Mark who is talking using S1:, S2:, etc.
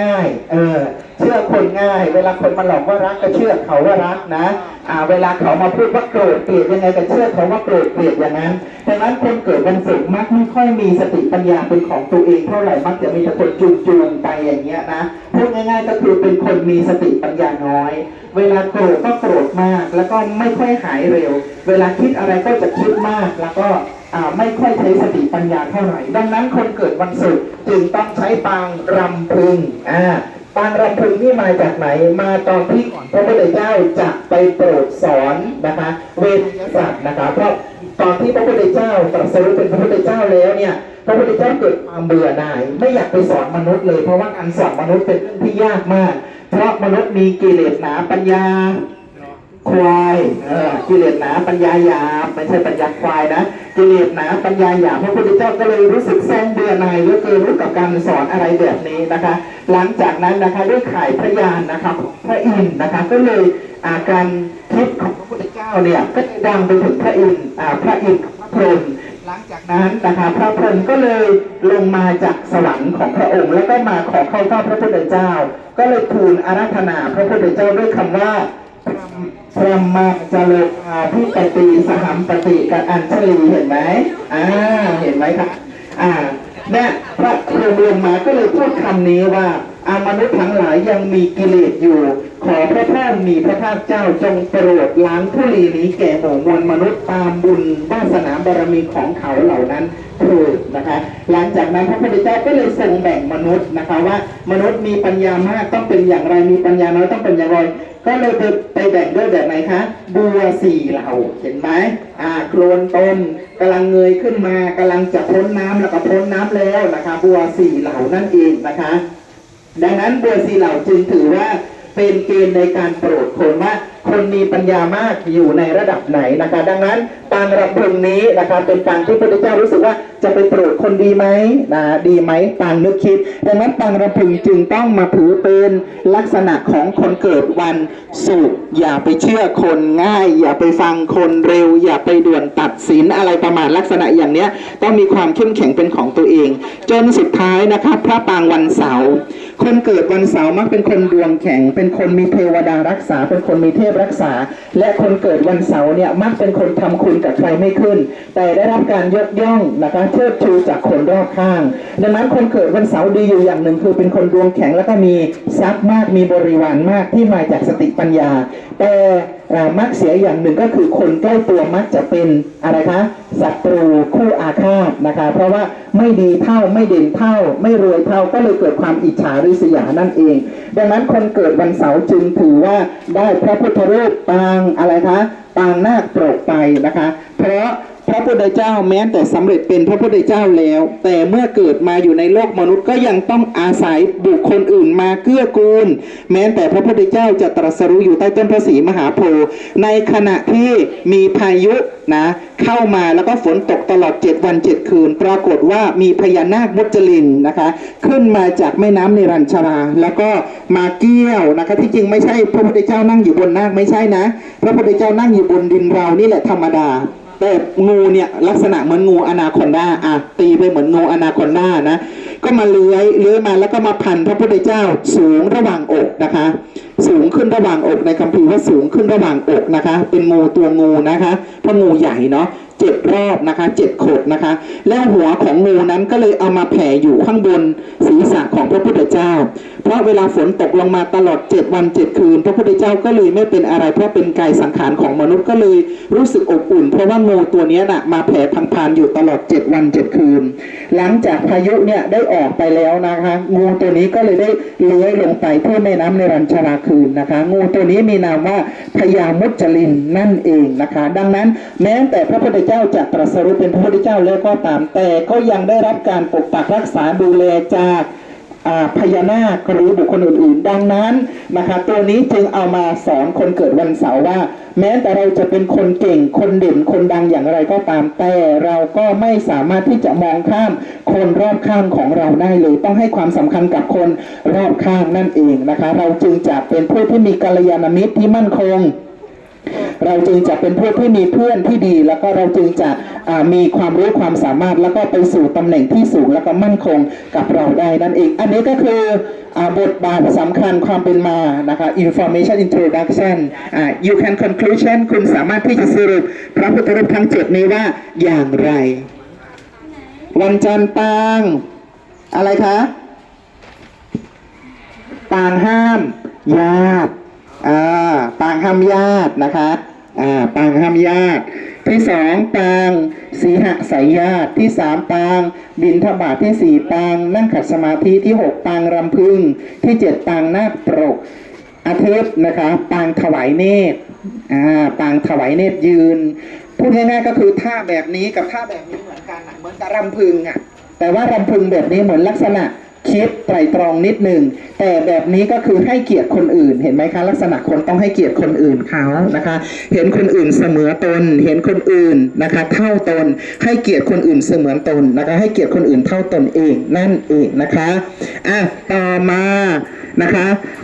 S1: ง่ายเออเชื่อคนง่าย เวลาคนมาหลอกว่ารักก็เชื่อเขาว่ารักนะอ่าเวลาเขามาพูดว่าโกรธเกลียดยังไงก็เชื่อเขาว่าโกรธเกลียดอย่างนั้นดังนั้นคนเกิดวันศุกร์มักไม่ค่อยมีสติปัญญาเป็นของตัวเองเท่าไหร่มักจะมีแต่คนจูงจูงๆไปอย่างเงี้ยนะพูดง่าย ๆ ก็คือเป็นคนมีสติปัญญาน้อย เวลาโกรธก็โกรธมาก แล้วก็ไม่ค่อยหายเร็ว เวลาคิดอะไรก็จะคิดมากแล้วก็ ไม่ค่อยใช้สติปัญญาเท่าไหร่ ดังนั้นคนเกิดวันศุกร์จึงต้องใช้ปางรำพึงอ่าปางรำพึงนี่มาจากไหน มาตอนที่พระพุทธเจ้าจะไปโปรดสอนนะคะเวทศาสตร์นะคะเพราะตอนที่พระพุทธเจ้าตรัสรู้เป็นพระพุทธเจ้าแล้วเนี่ยพระพุทธเจ้าเกิดความเบื่อหน่าย ไม่อยากไปสอนมนุษย์เลยเพราะว่าการสอนมนุษย์เป็นเรื่องที่ยากมาก เพราะมนุษย์มีกิเลสหนาปัญญา ควายเออกิเลสหนาปัญญาหยาบไม่ใช่ปัญญาควายนะกิเลสหนาปัญญาหยาบพระพุทธเจ้าก็เลยรู้สึกแซงเบื่อหน่ายเหลือเกินรู้กับการสอนอะไรแบบนี้นะคะ หลังจากนั้นนะคะด้วยข่ายพระยานนะคะพระอินทร์นะคะก็เลยอาการคิดของพระพุทธเจ้าเนี่ยก็ดังไปถึงพระอินทร์พระอินทร์พระพรหมหลังจากนั้นนะคะพระพรหมก็เลยลงมาจากสวรรค์ของพระองค์ แล้วก็มาขอเข้าเฝ้าพระพุทธเจ้า ก็เลยทูลอาราธนาพระพุทธเจ้าด้วยคำว่า พรหมาจโลกาพิปติสหัมปติกับอัญชลีเห็นไหมอ่าเห็นไหมครับอ่าเนี่ยพระพรหมลงมาก็เลยพูดคำนี้ว่า อามนุษย์ทั้งหลายยังมีกิเลสอยู่ ขอพระพ่อมีพระภาคเจ้าจงโปรดล้างทุลีนี้แก่หมู่มวลมนุษย์ตามบุญวาสนาบารมีของเขาเหล่านั้นเถิดนะคะ หลังจากนั้นพระพุทธเจ้าก็เลยทรงแบ่งมนุษย์นะคะว่ามนุษย์มีปัญญามากต้องเป็นอย่างไรมีปัญญาน้อยต้องเป็นอย่างไรก็เลยไปไปแบ่งด้วยแบบไหนคะบัวสี่เหล่าเห็นไหมอ่าโคลนต้นกำลังเงยขึ้นมากำลังจะพ้นน้ำแล้วก็พ้นน้ำแล้วนะคะ บัวสี่เหล่านั่นเองนะคะ ดังนั้นบัวสีเหล่าจึงถือว่าเป็นเกณฑ์ในการโปรดคนว่าคนมีปัญญามากอยู่ในระดับไหนนะคะ ดังนั้นปางรำพึงนี้นะคะ เป็นปางที่พระพุทธเจ้ารู้สึกว่าจะไปโปรดคนดีไหมนะดีไหมปางนึกคิด ดังนั้นปางรำพึงจึงต้องมาถือเป็นลักษณะของคนเกิดวันศุกร์อย่าไปเชื่อคนง่าย อย่าไปฟังคนเร็ว อย่าไปด่วนตัดสินอะไรประมาณลักษณะอย่างเนี้ยต้องมีความเข้มแข็งเป็นของตัวเอง จนสุดท้ายนะคะพระปางวันเสาร์คนเกิดวันเสาร์มักเป็นคนดวงแข็ง เป็นคนมีเทวดารักษา เป็นคนมีเทพรักษา และคนเกิดวันเสาร์เนี่ยมักเป็นคนทำคุณกับใครไม่ขึ้น แต่ได้รับการยกย่องนะคะเชิดชูจากคนรอบข้าง ดังนั้นคนเกิดวันเสาร์ดีอยู่อย่างหนึ่งคือเป็นคนดวงแข็งแล้วก็มีทรัพย์มากมีบริวารมากที่มาจากสติปัญญา แต่อ่ามักเสียอย่างหนึ่งก็คือคนใกล้ตัวมักจะเป็นอะไรคะศัตรูคู่อาฆาตนะคะ เพราะว่า ไม่ดีเท่าไม่เด่นเท่า ไม่รวยเท่าก็เลยเกิดความอิจฉาริษยานั่นเอง ดังนั้นคนเกิดวันเสาร์จึงถือว่าได้พระพุทธรูปปางอะไรคะปางนาคโปรกไปนะคะ เพราะ พระพุทธเจ้าแม้แต่สำเร็จเป็นพระพุทธเจ้าแล้ว แต่เมื่อเกิดมาอยู่ในโลกมนุษย์ก็ยังต้องอาศัยบุคคลอื่นมาเกื้อกูล แม้แต่พระพุทธเจ้าจะตรัสรู้อยู่ใต้ต้นพระศรีมหาโพธิ์ในขณะที่มีพายุนะเข้ามาแล้วก็ฝนตกตลอด 7 วัน 7 คืน ปรากฏว่ามีพญานาคมุจลินนะคะ ขึ้นมาจากแม่น้ำเนรัญชรา แล้วก็มาเกี้ยวนะคะที่จริงไม่ใช่พระพุทธเจ้านั่งอยู่บนนาคไม่ใช่นะ พระพุทธเจ้านั่งอยู่บนดินเรานี่แหละธรรมดา แต่งูเนี่ยลักษณะเหมือนงูอนาคอนดาอะตีไปเหมือนงูอนาคอนดานะ ก็มาเลื้อยเลื้อยมาแล้วก็มาพันพระพุทธเจ้าสูงระหว่างอกนะคะ สูงขึ้นระหว่างอกในคัมภีร์ว่าสูงขึ้นระหว่างอกนะคะ เป็นงูตัวงูนะคะเพราะงูใหญ่เนาะเจ็ดรอบนะคะเจ็ดขดนะคะ แล้วหัวของงูนั้นก็เลยเอามาแผ่อยู่ข้างบนศีรษะของพระพุทธเจ้า เพราะเวลาฝนตกลงมาตลอดเจ็ดวันเจ็ดคืน พระพุทธเจ้าก็เลยไม่เป็นอะไรเพราะเป็นกายสังขารของมนุษย์ก็เลยรู้สึกอบอุ่น เพราะว่างูตัวนี้ยน่ะมาแผ่พังพานอยู่ตลอดเจ็ดวันเจ็ดคืน หลังจากพายุเนี่ยได้ออกไปแล้วนะคะ งูตัวนี้ก็เลยได้เลื้อยลงไปเพื่แม่น้ำในรัญชราคืนนะคะ งูตัวนี้มีนามว่าพญามุจลินนั่นเองนะคะ ดังนั้นแม้แต่พระพุทธเจ้าจะตรัสรู้เป็นพระพุทธเจ้าแล้วก็ตามแต่ก็ยังได้รับการปกปักรักษาดูแลจาก พญานาคหรือบุคคลอื่นๆ ดังนั้นนะคะตัวนี้จึงเอามาสอนคนเกิดวันเสาร์ว่า แม้แต่เราจะเป็นคนเก่งคนเด่นคนดังอย่างไรก็ตามแต่เราก็ไม่สามารถที่จะมองข้ามคนรอบข้างของเราได้เลยต้องให้ความสำคัญกับคนรอบข้างนั่นเองนะคะ เราจึงจะเป็นผู้ที่มีกัลยาณมิตรที่มั่นคง เราจึงจะเป็นผู้ที่มีเพื่อนที่ดี แล้วก็เราจึงจะมีความรู้ความสามารถแล้วก็ไปสู่ตำแหน่งที่สูงแล้วก็มั่นคงกับเราได้นั่นเอง อันนี้ก็คืออบทบาทสำคัญความเป็นมานะคะ information introduction you can conclusion คุณสามารถที่จะสรุปพระพุทธรูปทั้งเจ็ดนี้ว่าอย่างไร วันจันทร์ปาง อะไรคะปางห้ามญาติอ่าปางห้ามญาตินะคะ อ่าปางห้ามญาติ ที่สองปางสีหสายญาติที่สามปางบินทบาทที่สี่ปางนั่งขัดสมาธิที่หกปางรำพึง ที่เจ็ดปางนาคปรกอาทิตย์นะคะปางถวายเนตรอ่าปางถวายเนตรยืน พูดง่ายๆก็คือท่าแบบนี้กับท่าแบบนี้เหมือนกันเหมือนกับรำพึงอะแต่ว่ารำพึงแบบนี้เหมือนลักษณะ คิดไตรตรองนิดหนึ่งแต่แบบนี้ก็คือให้เกียรติคนอื่น เห็นไหมคะ ลักษณะคนต้องให้เกียรติคนอื่นเขานะคะ เห็นคนอื่นเสมอตน เห็นคนอื่นนะคะ เท่าตน ให้เกียรติคนอื่นเสมือนตนนะคะ ให้เกียรติคนอื่นเท่าตนเองนั่นเองนะคะอะต่อมานะคะ